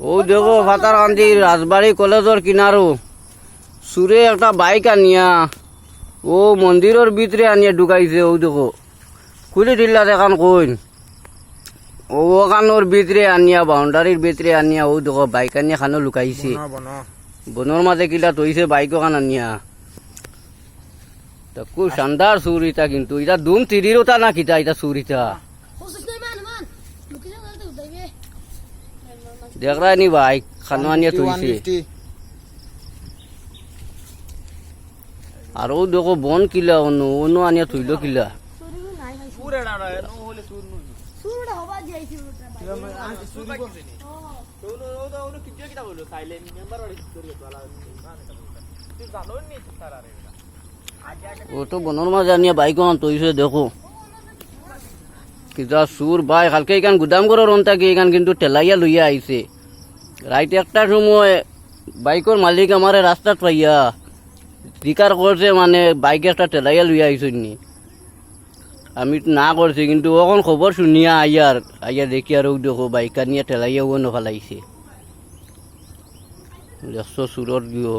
ও দেখো ফাতারকান্দি রাজবাড়ি কলেজের কিনারো সুরে একটা বাইক আনিয়া ও মন্দিরের ভিতরে আনিয়া ঢুকাইছে ও দেখো খুলে দিলা দেখান কইন ও ওখানোর ভিতরে আনিয়া বাউন্ডারির ভিতরে আনিয়া ও দেখো বাইক আনিয়া খানো লুকাইছে বনের মাঝে কিলা তৈছে বাইক ওখান আনিয়া তা খুব শানদার সুর ইটা কিন্তু এটা দুম তিরির ওটা না কিতা এটা সুর ইটা দেখরা নি বাইক খানো আনিয়া তৈছে আর ও দেখো বন কিলা অন্য অন্য আনিয়া থইল কিলা. ও তো বনের মাঝে আনিয়া বাইক তৈছে দেখো কিতা সুর ভাই কালকে এখান গুদাম করার অন থাকে এখান কিন্তু টেলাইয়া লইয়া আইছে রাইট একটা সময় বাইকের মালিক আমারে রাস্তাত পাইয়া স্বীকার করছে মানে বাইক একটা টেলাইয়া লইয়া আইছে নি আমি না করছি কিন্তু ওখন খবর শুনিয়া আইয়ার আইয়া দেখি আর দেখো বাইক নিয়ে টেলাইয়া ও নফালাইছে। দেখছ সুরত গিয়ে